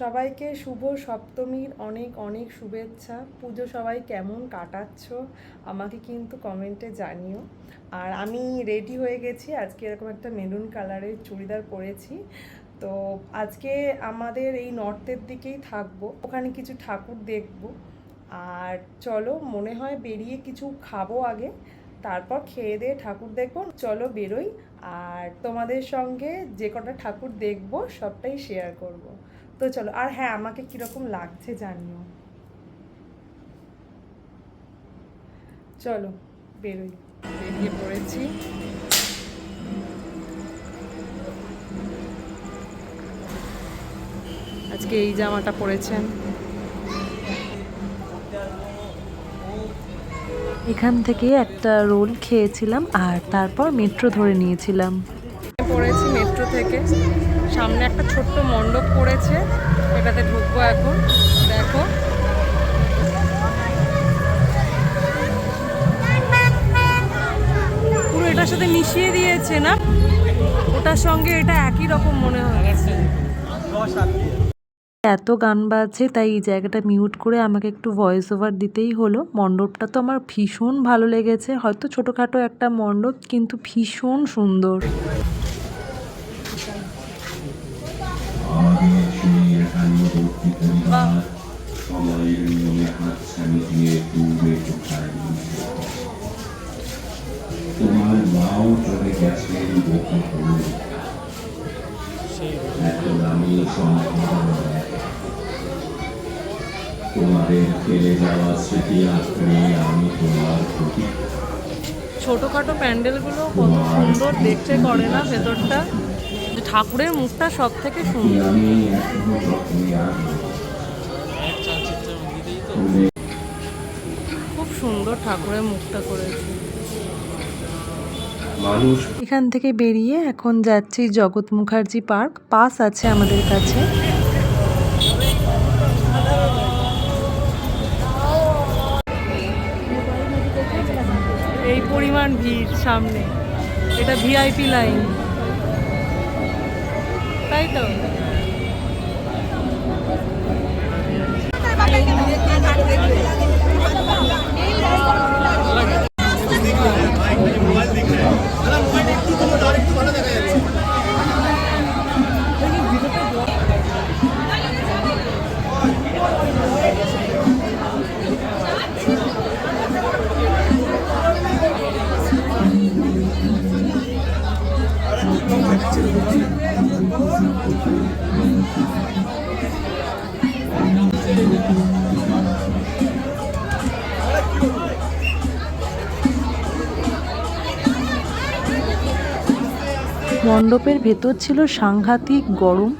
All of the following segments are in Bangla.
সবাইকে শুভ সপ্তমীর, অনেক অনেক শুভেচ্ছা। পুজো সবাই কেমন কাটাচ্ছ আমাকে কিন্তু কমেন্টে জানিও। আর আমি রেডি হয়ে গেছি, আজকে এরকম একটা মেরুন কালারের চুড়িদার পরেছি। তো আজকে আমাদের এই নর্থের দিকেই থাকব, ওখানে কিছু ঠাকুর দেখব। আর চলো, মনে হয় বেরিয়ে কিছু খাব আগে, তারপর খেয়ে দিয়ে ঠাকুর দেখব। চলো বেরোই, আর তোমাদের সঙ্গে যে কটা ঠাকুর দেখব, সবটাই শেয়ার করব। তো চলো আর হ্যাঁ আমাকে কীরকম লাগছে জানিও। চলো বেরোই। বেরিয়ে পড়েছি। আজকে এই জামাটা পরেছেন। এখান থেকে একটা রোল খেয়েছিলাম আর তারপর মেট্রো ধরে নিয়েছিলাম। পড়েছি মেট্রো থেকে। সামনে একটা ছোট্ট মণ্ডপ পড়েছে, এটাতে ঢুকবো এখন, দেখো। পুরো এটার সাথে মিশিয়ে দিয়েছে না? ওটার সঙ্গে এটা একই রকম মনে হয় এত গান বাজছে, তাই এই জায়গাটা মিউট করে আমাকে একটু ভয়েস ওভার দিতেই হলো। মণ্ডপটা তো আমার ভীষণ ভালো লেগেছে, হয়তো ছোটোখাটো একটা মণ্ডপ, কিন্তু ভীষণ সুন্দর। আমাদের সেই একান্নবর্তী পরিবার সময়ের নিয়মে হাতছানি দিয়ে পূর্বে কোথায় তোমার মাও চলে গেছেন বহু এখন আমি সম্পূর্ণ তোমাদের ফেলে যাওয়া স্মৃতি আঁকড়ে আমি তোমার প্রতি ছোটোখাটো প্যান্ডেলগুলো কত সুন্দর দেখতে করে না ভেতরটা? ঠাকুরের মুখটা সব থেকে সুন্দর। খুব সুন্দর ঠাকুরের মুখটা করেছে। এখান থেকে বেরিয়ে এখন যাচ্ছি জগৎ মুখার্জি পার্ক। পাস আছে আমাদের কাছে। এই পরিমাণ ভিড় সামনে। এটা ভিআইপি লাইন। তাই তো মণ্ডপের ভেতর ছিল সাংঘাতিক গরম।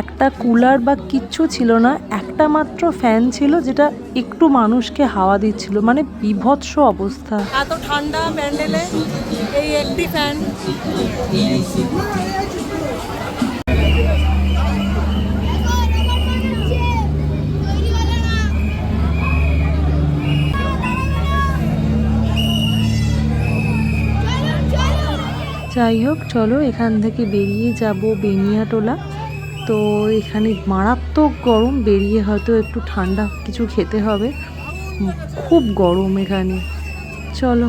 একটা কুলার বা কিচ্ছু ছিল না, একটা মাত্র ফ্যান ছিল যেটা একটু মানুষকে হাওয়া দিচ্ছিল মানে বিভৎস অবস্থা। এত ঠান্ডা প্যান্ডেলে এই একটি ফ্যান। যাই হোক, চলো এখান থেকে বেরিয়ে যাব বেনিয়াটোলা। তো এখানে মারাত্মক গরম, বেরিয়ে হয়তো একটু ঠান্ডা কিছু খেতে হবে। খুব গরম এখানে। চলো।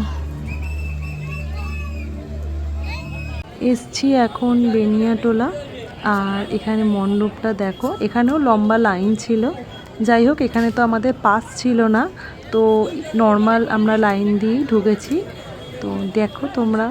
এসছি এখন বেনিয়াটোলা। আর এখানে মণ্ডপটা দেখো, এখানেও লম্বা লাইন ছিল। যাই হোক, এখানে তো আমাদের পাস ছিল না। তো নর্মাল আমরা লাইন দিয়েই ঢুকেছি। তো দেখো তোমরা।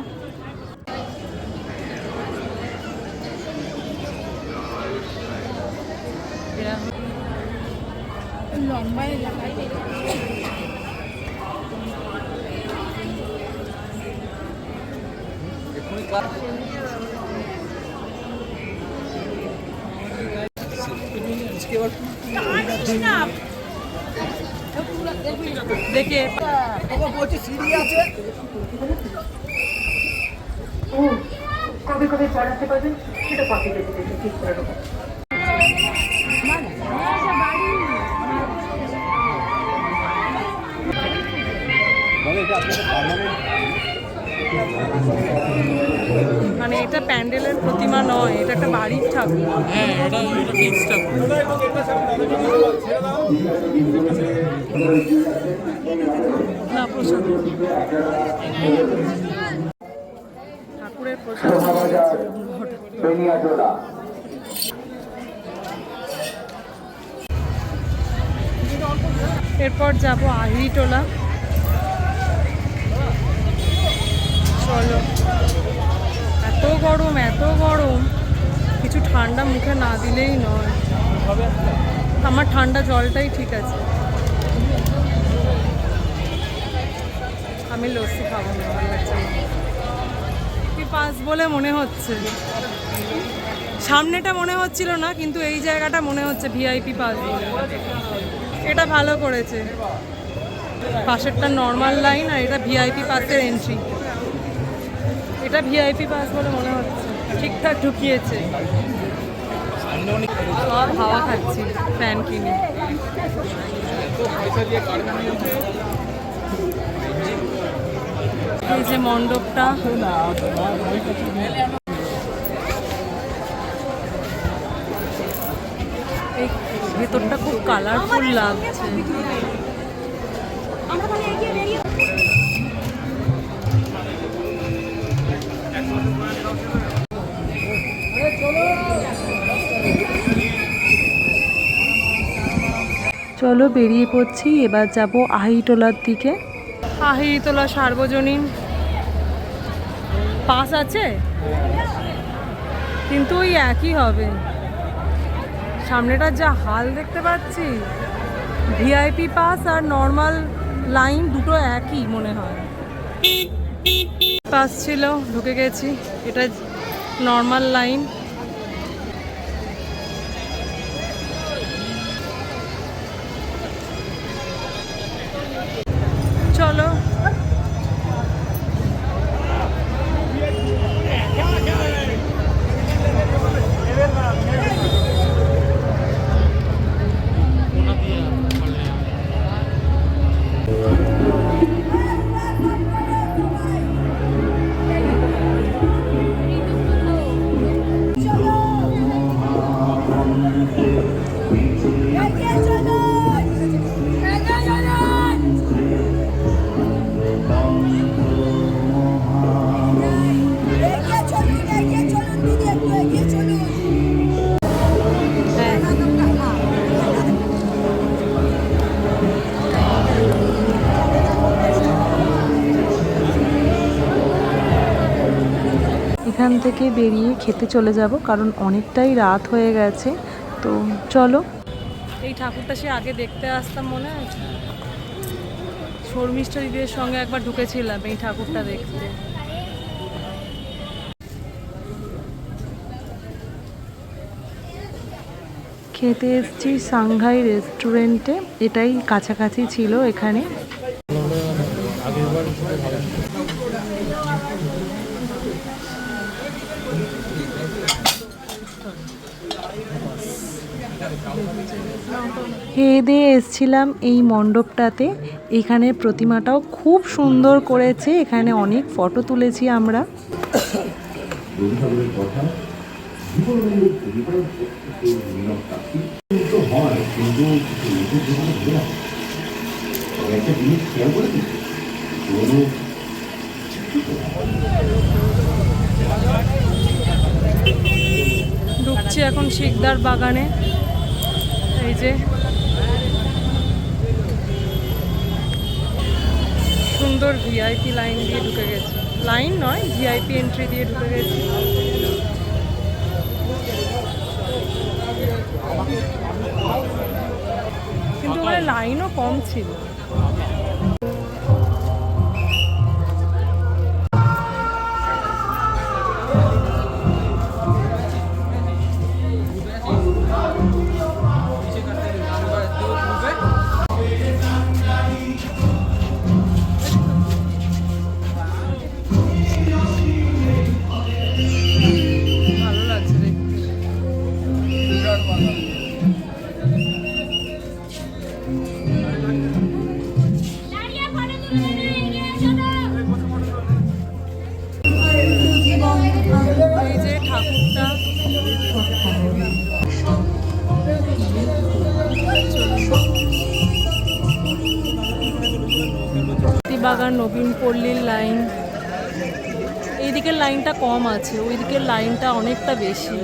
দেখে কবে কবে পড়াতে পারবেন সেটা কপি পেতে পেতে ঠিক করে দেবো মানে এটা প্যান্ডেলের প্রতিমা নয় এটা একটা বাড়ির ঠাকুর। হ্যাঁ এটা এটা ফিক্স ঠাকুর। না প্রসাদ। ঠাকুরের প্রসাদ। এরপর যাব আহিরিটোলা। চলো। এত গরম এত গরম। কিছু ঠান্ডা মুখে না দিলেই নয়। আমার ঠান্ডা জলটাই ঠিক আছে। আমি লস্যি খাব না, ভালো লাগছে কি পাস বলে মনে হচ্ছে? সামনেটা মনে হচ্ছিল না, কিন্তু এই জায়গাটা মনে হচ্ছে ভিআইপি পাস এটা ভালো করেছে। পাশেরটা নর্মাল লাইন আর এটা ভিআইপি পাসের এন্ট্রি এটা ভিআইপি পাস বলে মনে হচ্ছে। ঠিকঠাক ঢুকিয়েছে। সব হাওয়া খাচ্ছি ফ্যান কিনে। এই যে মণ্ডপটা। ভেতরটা খুব কালারফুল লাগছে। চলো বেরিয়ে পড়ছি, এবার যাব আহিটোলার দিকে। আহিরিতলা সার্বজনীন। পাস আছে? কিন্তু ওই একই হবে। সামনেটা যা হাল দেখতে পাচ্ছি। ভিআইপি পাস আর নর্মাল লাইন দুটো একই মনে হয়। পাস ছিল, ঢুকে গেছি। এটা নর্মাল লাইন এখান থেকে বেরিয়ে খেতে চলে যাব কারণ অনেকটাই রাত হয়ে গেছে। তো চলো। এই ঠাকুরটা সে আগে দেখতে আসতাম মনে আছে শর্মিষ্ঠা দিদির সঙ্গে একবার ঢুকেছিলাম এই ঠাকুরটা দেখতে। খেতে এসেছি সাংঘাই রেস্টুরেন্টে এটাই কাছাকাছি ছিল এখানে। খেয়ে দিয়ে এসছিলাম এই মণ্ডপটাতে। এখানে প্রতিমাটাও খুব সুন্দর করেছে। এখানে অনেক ফটো তুলেছি আমরা। ঢুকছি এখন শিকদার বাগানে। এই যে সুন্দর ভিআইপি লাইন দিয়ে ঢুকে গেছি। লাইন নয় ভিআইপি এন্ট্রি দিয়ে ঢুকে গেছি। কিন্তু ওখানে লাইনও কম ছিল। নবীন পল্লীর লাইন। এইদিকের লাইনটা কম আছে ওইদিকের লাইনটা অনেকটা বেশি।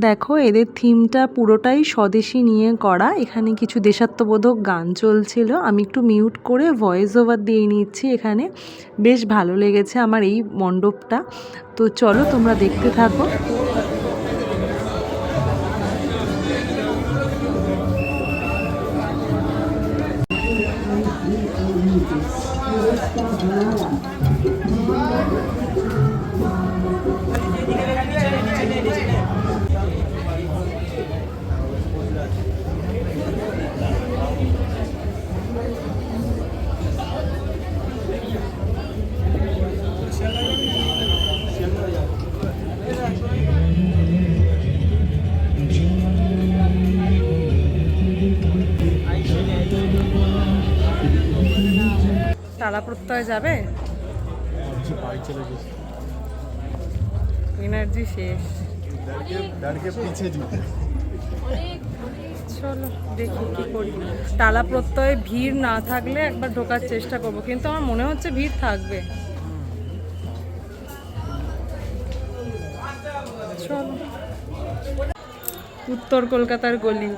দেখো, এদের থিমটা পুরোটাই স্বদেশি নিয়ে করা। এখানে কিছু দেশাত্মবোধক গান চলছিল। আমি একটু মিউট করে ভয়েস ওভার দিয়ে নিচ্ছি এখানে। বেশ ভালো লেগেছে আমার এই মণ্ডপটা। তো চলো তোমরা দেখতে থাকো। তারা প্রত্যয় যাবে? এনার্জি শেষ। চলো, দেখি কি করি। তালা প্রত্যয়ে ভিড় না থাকলে একবার ঢোকার চেষ্টা করব, কিন্তু আমার মনে হচ্ছে ভিড় থাকবে। উত্তর কলকাতার গলি।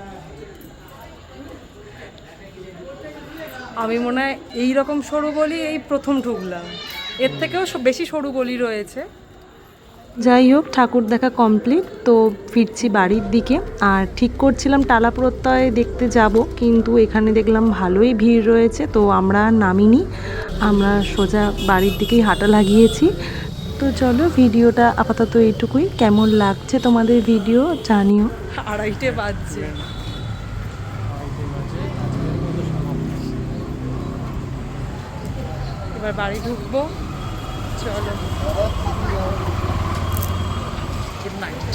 আমি মনে হয় এই রকম সরু গলি এই প্রথম ঢুকলাম। এর থেকেও বেশি সরু গলি রয়েছে। যাই হোক ঠাকুর দেখা কমপ্লিট তো ফিরছি বাড়ির দিকে। আর ঠিক করছিলাম টালা প্রত্যয় দেখতে যাব কিন্তু এখানে দেখলাম ভালোই ভিড় রয়েছে তো আমরা নামিনি। আমরা সোজা বাড়ির দিকেই হাঁটা লাগিয়েছি। তো চলো ভিডিওটা আপাতত এইটুকুই। কেমন লাগছে তোমাদের ভিডিও জানিও। আড়াইটে বাজছে। এবার বাড়ি ঢুকবো। চলো। Good night